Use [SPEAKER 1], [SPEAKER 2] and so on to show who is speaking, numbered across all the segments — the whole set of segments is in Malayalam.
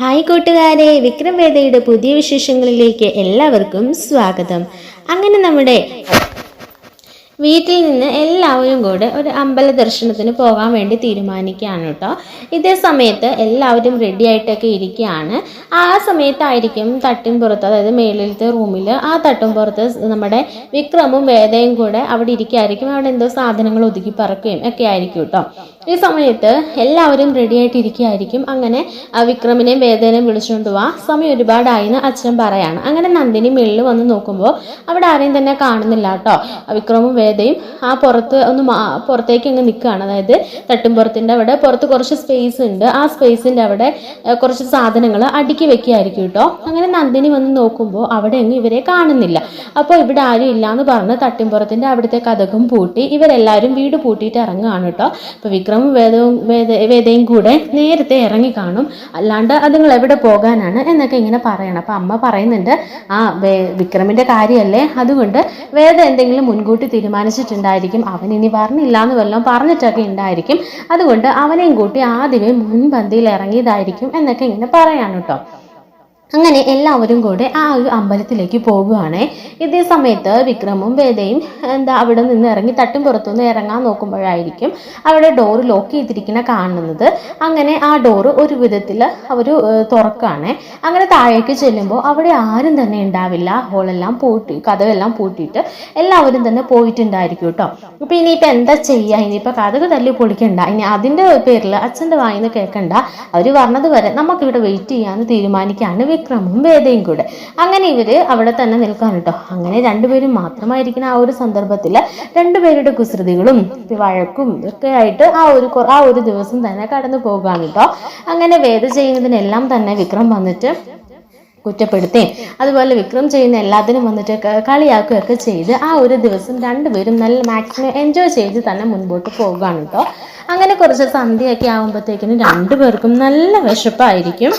[SPEAKER 1] ഹായ് കൂട്ടുകാരെ വിക്രം വേദയുടെ പുതിയ വിശേഷങ്ങളിലേക്ക് എല്ലാവർക്കും സ്വാഗതം. അങ്ങനെ നമ്മുടെ വീട്ടിൽ നിന്ന് എല്ലാവരും കൂടെ ഒരു അമ്പല ദർശനത്തിന് പോകാൻ വേണ്ടി തീരുമാനിക്കുകയാണ് കേട്ടോ. ഇതേ സമയത്ത് എല്ലാവരും റെഡി ആയിട്ടൊക്കെ ഇരിക്കുകയാണ്. ആ സമയത്തായിരിക്കും തട്ടിൻ പുറത്ത് അതായത് മേളിലത്തെ റൂമിൽ ആ തട്ടും പുറത്ത് നമ്മുടെ വിക്രമും വേദയും കൂടെ അവിടെ ഇരിക്കുകയായിരിക്കും അവിടെ എന്തോ സാധനങ്ങൾ ഒതുക്കി പറക്കുകയും ഒക്കെ ആയിരിക്കും കേട്ടോ. ഈ സമയത്ത് എല്ലാവരും റെഡി ആയിട്ടിരിക്കുകയായിരിക്കും. അങ്ങനെ വിക്രമിനെ വിക്രമിനെയും വേദനയും വിളിച്ചുകൊണ്ട് പോവാ സമയം ഒരുപാടായി എന്ന് അച്ഛൻ പറയാണ്. അങ്ങനെ നന്ദിനി മേളിൽ വന്ന് നോക്കുമ്പോൾ അവിടെ ആരെയും തന്നെ കാണുന്നില്ല കേട്ടോ. വിക്രമും വേദയും ആ പുറത്ത് ഒന്ന് പുറത്തേക്ക് അങ്ങ് നിൽക്കുകയാണ്. അതായത് തട്ടുംപുറത്തിന്റെ അവിടെ പുറത്ത് കുറച്ച് സ്പേസ് ഉണ്ട്. ആ സ്പേസിന്റെ അവിടെ കുറച്ച് സാധനങ്ങൾ അടുക്കി വെക്കുകയായിരിക്കും കേട്ടോ. അങ്ങനെ നന്ദിനി വന്ന് നോക്കുമ്പോൾ അവിടെ അങ്ങ് ഇവരെ കാണുന്നില്ല. അപ്പോൾ ഇവിടെ ആരും ഇല്ല എന്ന് പറഞ്ഞ് തട്ടിൻപുറത്തിന്റെ അവിടുത്തെ കഥകും പൂട്ടി ഇവരെല്ലാവരും വീട് പൂട്ടിയിട്ട് ഇറങ്ങുകയാണ് കേട്ടോ. അപ്പോൾ വിക്രമും വേദവും വേദ വേദയും കൂടെ നേരത്തെ ഇറങ്ങി കാണും. അല്ലാണ്ട് അതുങ്ങൾ എവിടെ പോകാനാണ് എന്നൊക്കെ ഇങ്ങനെ പറയണം. അപ്പം അമ്മ പറയുന്നുണ്ട് ആ വേ വിക്രമിന്റെ കാര്യമല്ലേ? അതുകൊണ്ട് വേദ എന്തെങ്കിലും മുൻകൂട്ടി തീരുമാനിച്ചിട്ടുണ്ടായിരിക്കും. അവൻ ഇനി പറഞ്ഞില്ല എന്ന് വല്ലതും പറഞ്ഞിട്ടൊക്കെ ഉണ്ടായിരിക്കും. അതുകൊണ്ട് അവനെയും കൂട്ടി ആദ്യമേ മുൻപന്തിയിൽ ഇറങ്ങിയതായിരിക്കും എന്നൊക്കെ ഇങ്ങനെ പറയാണ് കേട്ടോ. അങ്ങനെ എല്ലാവരും കൂടെ ആ ഒരു അമ്പലത്തിലേക്ക് പോകുകയാണ് ഇതേ സമയത്ത് വിക്രമും വേദയും എന്താ അവിടെ നിന്ന് ഇറങ്ങി തട്ടും പുറത്തുനിന്ന് ഇറങ്ങാൻ നോക്കുമ്പോഴായിരിക്കും അവിടെ ഡോറ് ലോക്ക് ചെയ്തിരിക്കുന്ന കാണുന്നത്. അങ്ങനെ ആ ഡോറ് ഒരു വിധത്തിൽ അവർ തുറക്കുകയാണ് അങ്ങനെ താഴേക്ക് ചെല്ലുമ്പോൾ അവിടെ ആരും തന്നെ ഉണ്ടാവില്ല. ഹോളെല്ലാം പൂട്ടി കഥകളെല്ലാം പൂട്ടിയിട്ട് എല്ലാവരും തന്നെ പോയിട്ടുണ്ടായിരിക്കും കേട്ടോ. അപ്പോൾ ഇനിയിപ്പോൾ എന്താ ചെയ്യുക ഇനിയിപ്പോൾ കഥകൾ തല്ലി പൊളിക്കണ്ട. ഇനി അതിന്റെ പേരിൽ അച്ഛന്റെ വായിന്ന് കേൾക്കണ്ട. അവർ പറഞ്ഞത് വരെ നമുക്കിവിടെ വെയിറ്റ് ചെയ്യാമെന്ന് തീരുമാനിക്കുകയാണ് വിക്രമും വേദയും കൂടെ. അങ്ങനെ ഇവർ അവിടെ തന്നെ നിൽക്കാൻ കേട്ടോ അങ്ങനെ രണ്ടുപേരും മാത്രമായിരിക്കുന്ന ആ ഒരു സന്ദർഭത്തിൽ രണ്ടുപേരുടെ കുസൃതികളും വഴക്കും ഒക്കെ ആയിട്ട് ആ ഒരു ആ ഒരു ദിവസം തന്നെ കടന്നു പോകുകയാണ് കേട്ടോ അങ്ങനെ വേദ ചെയ്യുന്നതിനെല്ലാം തന്നെ വിക്രം വന്നിട്ട് കുറ്റപ്പെടുത്തുകയും അതുപോലെ വിക്രം ചെയ്യുന്ന എല്ലാത്തിനും വന്നിട്ട് കളിയാക്കുകയൊക്കെ ചെയ്ത് ആ ഒരു ദിവസം രണ്ടുപേരും നല്ല മാക്സിമം എൻജോയ് ചെയ്ത് തന്നെ മുൻപോട്ട് പോകുകയാണ് കേട്ടോ അങ്ങനെ കുറച്ച് സന്ധ്യയൊക്കെ ആകുമ്പോഴത്തേക്കിനും രണ്ടുപേർക്കും നല്ല വിശപ്പായിരിക്കും.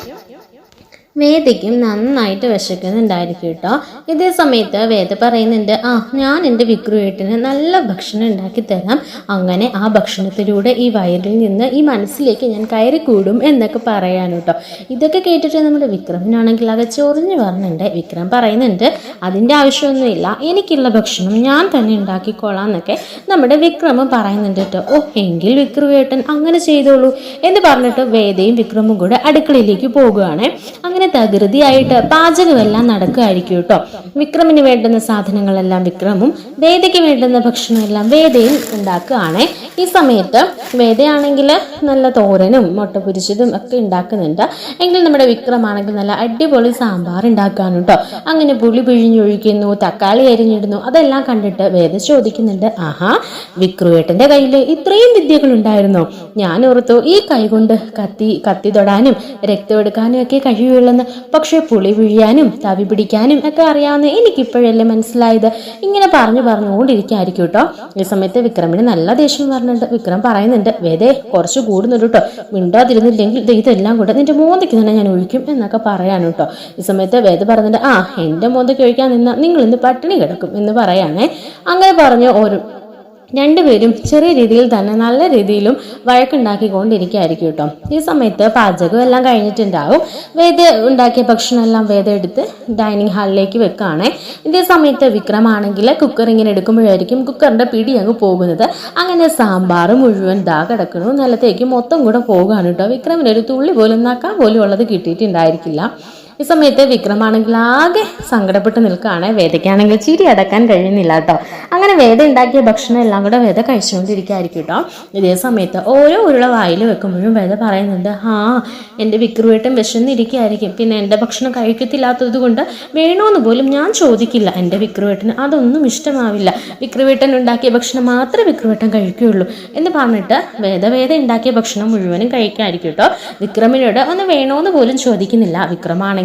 [SPEAKER 1] വേദയ്ക്കും നന്നായിട്ട് വിശക്കുന്നുണ്ടായിരിക്കും കേട്ടോ. ഇതേ സമയത്ത് വേദ പറയുന്നുണ്ട് ആ ഞാൻ എന്റെ വിക്രുവേട്ടിന് നല്ല ഭക്ഷണം ഉണ്ടാക്കി തരാം. അങ്ങനെ ആ ഭക്ഷണത്തിലൂടെ ഈ വയറിൽ നിന്ന് ഈ മനസ്സിലേക്ക് ഞാൻ കയറി കൂടും എന്നൊക്കെ പറയാൻ കേട്ടോ. ഇതൊക്കെ കേട്ടിട്ട് നമ്മുടെ വിക്രമിനാണെങ്കിൽ അവ ചൊറിഞ്ഞു പറഞ്ഞിട്ടുണ്ട്. വിക്രം പറയുന്നുണ്ട് അതിന്റെ ആവശ്യമൊന്നുമില്ല. എനിക്കുള്ള ഭക്ഷണം ഞാൻ തന്നെ ഉണ്ടാക്കിക്കോളാം എന്നൊക്കെ നമ്മുടെ വിക്രമം പറയുന്നുണ്ട് കേട്ടോ. ഓ എങ്കിൽ വിക്രുവേട്ടൻ അങ്ങനെ ചെയ്തോളൂ. എന്ന് പറഞ്ഞിട്ട് വേദയും വിക്രമും കൂടെ അടുക്കളയിലേക്ക് പോകുകയാണ് അങ്ങനെ തകൃതിയായിട്ട് പാചകമെല്ലാം നടക്കുകയായിരിക്കും കേട്ടോ വിക്രമിന് വേണ്ടുന്ന സാധനങ്ങളെല്ലാം വിക്രമും വേദയ്ക്ക് വേണ്ടുന്ന ഭക്ഷണമെല്ലാം വേദയും ഉണ്ടാക്കുകയാണ്. ഈ സമയത്ത് വേദയാണെങ്കിൽ നല്ല തോരനും മുട്ട പൊരിച്ചതും ഒക്കെ ഉണ്ടാക്കുന്നുണ്ട്. എങ്കിൽ നമ്മുടെ വിക്രമാണെങ്കിൽ നല്ല അടിപൊളി സാമ്പാർ ഉണ്ടാക്കുകയാണ് കേട്ടോ അങ്ങനെ പുളി പിഴിഞ്ഞൊഴിക്കുന്നു തക്കാളി അരിഞ്ഞിടുന്നു അതെല്ലാം കണ്ടിട്ട് വേദ ചോദിക്കുന്നുണ്ട് ആഹാ വിക്രുവേട്ടന്റെ കയ്യിൽ ഇത്രയും വിദ്യകൾ ഉണ്ടായിരുന്നോ? ഞാൻ ഓർത്തു ഈ കൈ കൊണ്ട് കത്തി കത്തി തൊടാനും രക്തമെടുക്കാനും ഒക്കെ കഴിയുള്ളെന്ന് പക്ഷെ പുളി പിഴിയാനും തവി പിടിക്കാനും ഒക്കെ അറിയാവുന്ന എനിക്കിപ്പോഴല്ലേ മനസ്സിലായത്. ഇങ്ങനെ പറഞ്ഞു പറഞ്ഞുകൊണ്ടിരിക്കായിരിക്കും കേട്ടോ. ഈ സമയത്ത് വിക്രമിന് നല്ല ദേഷ്യം പറഞ്ഞിട്ട് വിക്രം പറയുന്നുണ്ട് വേദേ കുറച്ച് കൂടുന്നുണ്ട് കേട്ടോ. മിണ്ടാതിരുന്നില്ലെങ്കിൽ ഇതെല്ലാം കൂടെ നിന്റെ മോന്തയ്ക്ക് തന്നെ ഞാൻ ഒഴിക്കും എന്നൊക്കെ പറയാൻ കേട്ടോ. ഈ സമയത്ത് വേദ പറഞ്ഞിട്ട് ആ എന്റെ മോന്തയ്ക്ക് ഒഴിക്കാൻ നിന്നാൽ നിങ്ങൾ ഇന്ന് പട്ടിണി കിടക്കും എന്ന് പറയാനേ അങ്ങനെ പറഞ്ഞ് ഓരോ രണ്ടുപേരും ചെറിയ രീതിയിൽ തന്നെ നല്ല രീതിയിലും വഴക്കുണ്ടാക്കിക്കൊണ്ടിരിക്കുകയായിരിക്കും കേട്ടോ. ഈ സമയത്ത് പാചകം എല്ലാം കഴിഞ്ഞിട്ടുണ്ടാവും. വേദ ഉണ്ടാക്കിയ ഭക്ഷണം എല്ലാം വേദ എടുത്ത് ഡൈനിങ് ഹാളിലേക്ക് വെക്കുകയാണ് ഇതേ സമയത്ത് വിക്രമാണെങ്കിൽ കുക്കർ ഇങ്ങനെ എടുക്കുമ്പോഴായിരിക്കും കുക്കറിന്റെ പിടി അങ്ങ് പോകുന്നത്. അങ്ങനെ സാമ്പാർ മുഴുവൻ ദാ കിടക്കണു നിലത്തേക്ക് മൊത്തം കൂടെ പോകുകയാണ് കേട്ടോ. വിക്രമിന് ഒരു തുള്ളി പോലും നക്കാൻ പോലും ഉള്ളത് കിട്ടിയിട്ടുണ്ടായിരിക്കില്ല. ഈ സമയത്ത് വിക്രമാണെങ്കിൽ ആകെ സങ്കടപ്പെട്ട് നിൽക്കുകയാണ്. വേദയ്ക്കാണെങ്കിൽ ചിരി അടക്കാൻ കഴിയുന്നില്ല കേട്ടോ. അങ്ങനെ വേദ ഉണ്ടാക്കിയ ഭക്ഷണം എല്ലാം കൂടെ വേദ കഴിച്ചുകൊണ്ടിരിക്കുകയായിരിക്കും കേട്ടോ. ഇതേ സമയത്ത് ഓരോ ഉരുള വായിൽ വെക്കുമ്പോഴും വേദ പറയുന്നുണ്ട് ആ എന്റെ വിക്രുവേട്ടൻ വിശന്നിരിക്കുകയായിരിക്കും. പിന്നെ എന്റെ ഭക്ഷണം കഴിക്കത്തില്ലാത്തത് കൊണ്ട് വേണോന്ന് പോലും ഞാൻ ചോദിക്കില്ല. എന്റെ വിക്രുവേട്ടന് അതൊന്നും ഇഷ്ടമാവില്ല. വിക്രുവേട്ടൻ ഉണ്ടാക്കിയ ഭക്ഷണം മാത്രമേ വിക്രുവേട്ടൻ കഴിക്കുകയുള്ളൂ. എന്ന് പറഞ്ഞിട്ട് വേദ ഉണ്ടാക്കിയ ഭക്ഷണം മുഴുവനും കഴിക്കായിരിക്കും കേട്ടോ. വിക്രമിനോട് ഒന്ന് വേണോന്ന് പോലും ചോദിക്കുന്നില്ല.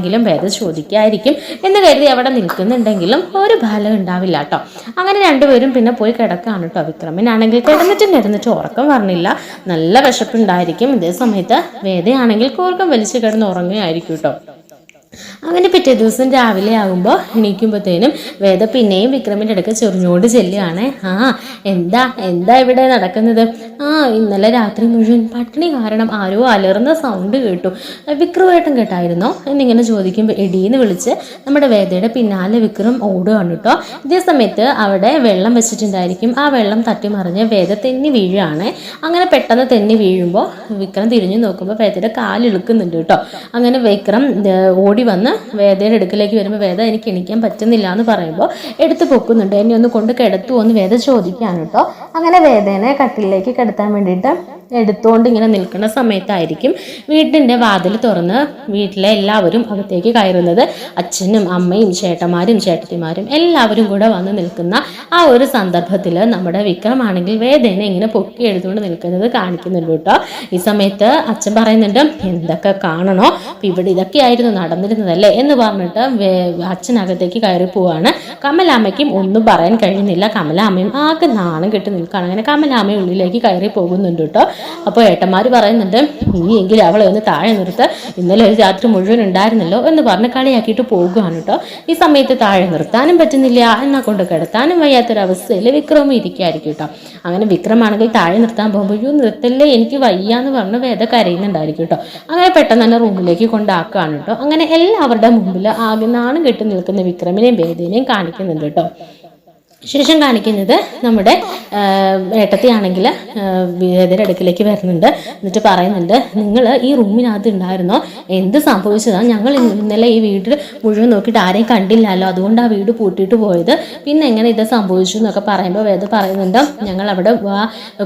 [SPEAKER 1] വിക്രമാണെങ്കിലും വേദ ചോദിക്കായിരിക്കും എന്ന് കരുതി അവിടെ നിൽക്കുന്നുണ്ടെങ്കിലും ഒരു ഫലം ഉണ്ടാവില്ല കേട്ടോ അങ്ങനെ രണ്ടുപേരും പിന്നെ പോയി കിടക്കാണ് കേട്ടോ വിക്രമിനാണെങ്കിൽ. കിടന്നിട്ടും കിടന്നിട്ട് ഉറക്കം പറഞ്ഞില്ല നല്ല വിശപ്പുണ്ടായിരിക്കും. ഇതേ സമയത്ത് വേദയാണെങ്കിൽ കൂർക്കം വലിച്ചു കിടന്ന് ഉറങ്ങുകയായിരിക്കും കേട്ടോ അങ്ങനെ പിറ്റേ ദിവസം രാവിലെ ആകുമ്പോൾ എണീക്കുമ്പോഴത്തേനും വേദ പിന്നെയും വിക്രമിന്റെ അടുക്ക ചൊറിഞ്ഞോട് ചെല്ലുകയാണ്. ആ എന്താ എന്താ ഇവിടെ നടക്കുന്നത്? ആ ഇന്നലെ രാത്രി മുഴുവൻ പട്ടിണി കാരണം ആരോ അലറുന്ന സൗണ്ട് കേട്ടു. വിക്രമേട്ടൻ കേട്ടായിരുന്നോ? എന്നിങ്ങനെ ചോദിക്കുമ്പോൾ എടീന്ന് വിളിച്ച് നമ്മുടെ വേദയുടെ പിന്നാലെ വിക്രം ഓടുകയാണ് കേട്ടോ. ഇതേ സമയത്ത് അവിടെ വെള്ളം വെച്ചിട്ടുണ്ടായിരിക്കും. ആ വെള്ളം തട്ടിമറിഞ്ഞ് വേദ തെന്നി വീഴുകയാണ്. അങ്ങനെ പെട്ടെന്ന് തെന്നി വീഴുമ്പോൾ വിക്രം തിരിഞ്ഞു നോക്കുമ്പോൾ വേദയുടെ കാലിളുക്കുന്നുണ്ട് കേട്ടോ. അങ്ങനെ വിക്രം ഏ, ഓടി വന്ന് വേദയുടെ അടുക്കലേക്ക് വരുമ്പോൾ വേദ എനിക്ക് എണിക്കാൻ പറ്റുന്നില്ല എന്ന് പറയുമ്പോൾ എടുത്ത് പൊക്കുന്നുണ്ട്. എന്നെ ഒന്ന് കൊണ്ട് കിടത്തുമോ എന്ന് വേദ ചോദിക്കാൻ കേട്ടോ അങ്ങനെ വേദേനെ കട്ടിലേക്ക് കിടത്താൻ വേണ്ടിയിട്ട് എടുത്തുകൊണ്ട് ഇങ്ങനെ നിൽക്കുന്ന സമയത്തായിരിക്കും വീട്ടിന്റെ വാതിൽ തുറന്ന് വീട്ടിലെ എല്ലാവരും അകത്തേക്ക് കയറുന്നത്. അച്ഛനും അമ്മയും ചേട്ടന്മാരും ചേട്ടത്തിമാരും എല്ലാവരും കൂടെ വന്ന് നിൽക്കുന്ന ആ ഒരു സന്ദർഭത്തിൽ നമ്മുടെ വിക്രമാണെങ്കിൽ വേദന ഇങ്ങനെ പൊക്കി എടുത്തുകൊണ്ട് നിൽക്കുന്നത് കാണിക്കുന്നുണ്ട് കേട്ടോ. ഈ സമയത്ത് അച്ഛൻ പറയുന്നുണ്ട് എന്തൊക്കെ കാണണോ? ഇവിടെ ഇതൊക്കെയായിരുന്നു നടന്നിരുന്നതല്ലേ? എന്ന് പറഞ്ഞിട്ട് അച്ഛനകത്തേക്ക് കയറി പോവാണ്. കമലാമ്മയ്ക്കും ഒന്നും പറയാൻ കഴിയുന്നില്ല. കമലാമ്മയും ആകെ നാണം കെട്ടി നിൽക്കുകയാണ്. അങ്ങനെ കമലാമ്മ ഉള്ളിലേക്ക് കയറി പോകുന്നുണ്ട് കേട്ടോ. അപ്പോൾ ഏട്ടന്മാർ പറയുന്നുണ്ട് ഇനിയെങ്കിൽ അവളെ ഒന്ന് താഴെ നിർത്ത്. ഇന്നലെ ഒരു രാത്രി മുഴുവൻ ഉണ്ടായിരുന്നല്ലോ എന്ന് പറഞ്ഞ് കളിയാക്കിയിട്ട് പോകുകയാണ് കേട്ടോ ഈ സമയത്ത് താഴെ നിർത്താനും പറ്റുന്നില്ല. എന്നാ കൊണ്ട് കിടത്താനും വയ്യാത്തൊരവസ്ഥയിൽ വിക്രമം ഇരിക്കുകയായിരിക്കും കേട്ടോ അങ്ങനെ വിക്രമാണെങ്കിൽ താഴെ നിർത്താൻ പോകുമ്പോൾ അയ്യോ നിർത്തല്ലേ എനിക്ക് വയ്യ എന്ന് പറഞ്ഞ് വേദ കരയുന്നുണ്ടായിരിക്കും കേട്ടോ അങ്ങനെ പെട്ടെന്ന് തന്നെ റൂമിലേക്ക് കൊണ്ടാക്കുകയാണ് കേട്ടോ അങ്ങനെ എല്ലാവരുടെ മുമ്പിൽ ആകെ നാണം കെട്ടി നിൽക്കുന്ന വിക്രമിനെയും വേദിനെയും കാണിക്കുന്നുണ്ട് കേട്ടോ ശേഷം കാണിക്കുന്നത് നമ്മുടെ ഏട്ടത്തിയാണെങ്കിൽ വേദയുടെ അടുക്കിലേക്ക് വരുന്നുണ്ട്. എന്നിട്ട് പറയുന്നുണ്ട് നിങ്ങൾ ഈ റൂമിനകത്ത് ഉണ്ടായിരുന്നോ? എന്ത് സംഭവിച്ചതാണ് ഞങ്ങൾ ഇന്നലെ ഈ വീട് മുഴുവൻ നോക്കിയിട്ട് ആരെയും കണ്ടില്ലല്ലോ. അതുകൊണ്ട് ആ വീട് പൂട്ടിയിട്ട് പോയത്. പിന്നെ എങ്ങനെ ഇത് സംഭവിച്ചു എന്നൊക്കെ പറയുമ്പോൾ വേദ പറയുന്നുണ്ട് ഞങ്ങൾ അവിടെ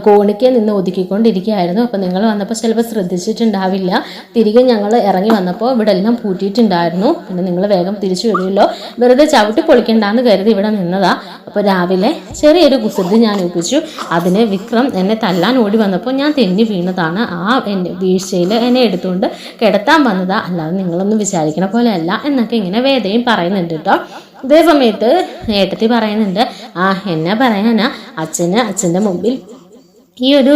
[SPEAKER 1] കോണിക്ക് നിന്ന് ഒതുക്കിക്കൊണ്ടിരിക്കുകയായിരുന്നു. അപ്പോൾ നിങ്ങൾ വന്നപ്പോൾ ചിലപ്പോൾ ശ്രദ്ധിച്ചിട്ടുണ്ടാവില്ല. തിരികെ ഞങ്ങൾ ഇറങ്ങി വന്നപ്പോൾ ഇവിടെ എല്ലാം പൂട്ടിയിട്ടുണ്ടായിരുന്നു. പിന്നെ നിങ്ങൾ വേഗം തിരിച്ചു വരുമല്ലോ. വെറുതെ ചവിട്ടി പൊളിക്കണ്ടെന്ന് കരുതി ഇവിടെ നിന്നതാ. അപ്പോൾ രാവിലെ ചെറിയൊരു കുസൃതി ഞാൻ ഒപ്പിച്ചു അതിന് വിക്രം എന്നെ തല്ലാൻ ഓടി വന്നപ്പോൾ ഞാൻ തെന്നി വീണതാണ്. ആ എന്നെ വീഴ്ചയിൽ എന്നെ എടുത്തുകൊണ്ട് കിടത്താൻ വന്നതാ. അല്ലാതെ നിങ്ങളൊന്നും വിചാരിക്കണ പോലെ അല്ല എന്നൊക്കെ ഇങ്ങനെ വേദയും പറയുന്നുണ്ട് കേട്ടോ. ഇതേ സമയത്ത് ഏട്ടത്തി പറയുന്നുണ്ട് ആ എന്നെ പറയാനാ? അച്ഛന് അച്ഛന്റെ മുമ്പിൽ ഈ ഒരു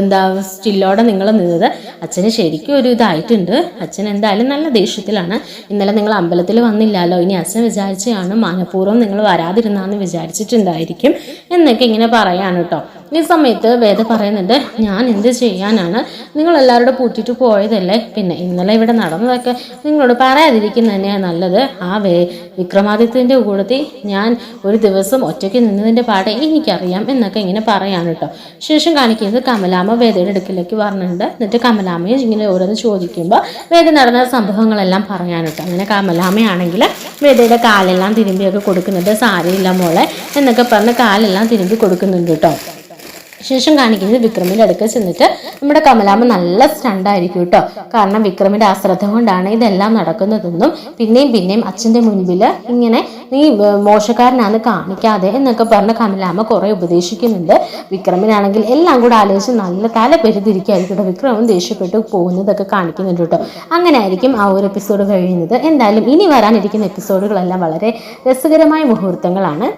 [SPEAKER 1] എന്താ സ്റ്റില്ലോടെ നിങ്ങൾ നിന്നത് അച്ഛന് ശരിക്കും ഒരു ഇതായിട്ടുണ്ട്. അച്ഛൻ എന്തായാലും നല്ല ദേഷ്യത്തിലാണ്. ഇന്നലെ നിങ്ങൾ അമ്പലത്തിൽ വന്നില്ലല്ലോ. ഇനി അച്ഛൻ വിചാരിച്ചാണ് മനഃപൂർവം നിങ്ങൾ വരാതിരുന്നാന്ന് വിചാരിച്ചിട്ടുണ്ടായിരിക്കും എന്നൊക്കെ ഇങ്ങനെ പറയാണ് കേട്ടോ. ഈ സമയത്ത് വേദ പറയുന്നുണ്ട് ഞാൻ എന്ത് ചെയ്യാനാണ്? നിങ്ങൾ എല്ലാവരോടും പൂട്ടിയിട്ട് പോയതല്ലേ? പിന്നെ ഇന്നലെ ഇവിടെ നടന്നതൊക്കെ നിങ്ങളോട് പറയാതിരിക്കുന്നത് തന്നെയാണ് നല്ലത്. ആ വേ വിക്രമാദിത്യന്റെ കൂടത്തിൽ ഞാൻ ഒരു ദിവസം ഒറ്റയ്ക്ക് നിന്നതിന്റെ പാടെ എനിക്കറിയാം എന്നൊക്കെ ഇങ്ങനെ പറയാണ് കേട്ടോ. ശേഷം കാണിക്കുന്നത് കമലാമ്മ വേദയുടെ അടുക്കിലേക്ക് പറഞ്ഞിട്ടുണ്ട്. എന്നിട്ട് കമലാമ്മയെ ഇങ്ങനെ ഓരോന്ന് ചോദിക്കുമ്പോൾ വേദ നടന്ന സംഭവങ്ങളെല്ലാം പറയാൻ കേട്ടോ. അങ്ങനെ കമലാമ്മയാണെങ്കിൽ വേദയുടെ കാലെല്ലാം തിരുമ്പിയൊക്കെ കൊടുക്കുന്നുണ്ട് സാരിയില്ല മോളെ എന്നൊക്കെ പറഞ്ഞ് കാലെല്ലാം തിരുമ്പി കൊടുക്കുന്നുണ്ട് കേട്ടോ. ശേഷം കാണിക്കുന്നത് വിക്രമിന്റെ അടുക്കൽ ചെന്നിട്ട് നമ്മുടെ കമലാമ്മ നല്ല സ്റ്റണ്ടായിരിക്കും കേട്ടോ. കാരണം വിക്രമിന്റെ അശ്രദ്ധ കൊണ്ടാണ് ഇതെല്ലാം നടക്കുന്നതെന്നും പിന്നെയും പിന്നെയും അച്ഛന്റെ മുൻപിൽ ഇങ്ങനെ നീ മോശക്കാരനാണ് കാണിക്കാതെ എന്നൊക്കെ പറഞ്ഞ് കമലാമ്മ കുറേ ഉപദേശിക്കുന്നുണ്ട്. വിക്രമിനാണെങ്കിൽ എല്ലാം കൂടെ ആലോചിച്ച് നല്ല തല പെരുതിരിക്കായിരിക്കും കേട്ടോ. വിക്രമും ദേഷ്യപ്പെട്ട് പോകുന്നതൊക്കെ കാണിക്കുന്നുണ്ട് കേട്ടോ. അങ്ങനെ ആയിരിക്കും ആ ഒരു എപ്പിസോഡ് കഴിയുന്നത്. എന്തായാലും ഇനി വരാനിരിക്കുന്ന എപ്പിസോഡുകളെല്ലാം വളരെ രസകരമായ മുഹൂർത്തങ്ങളാണ്.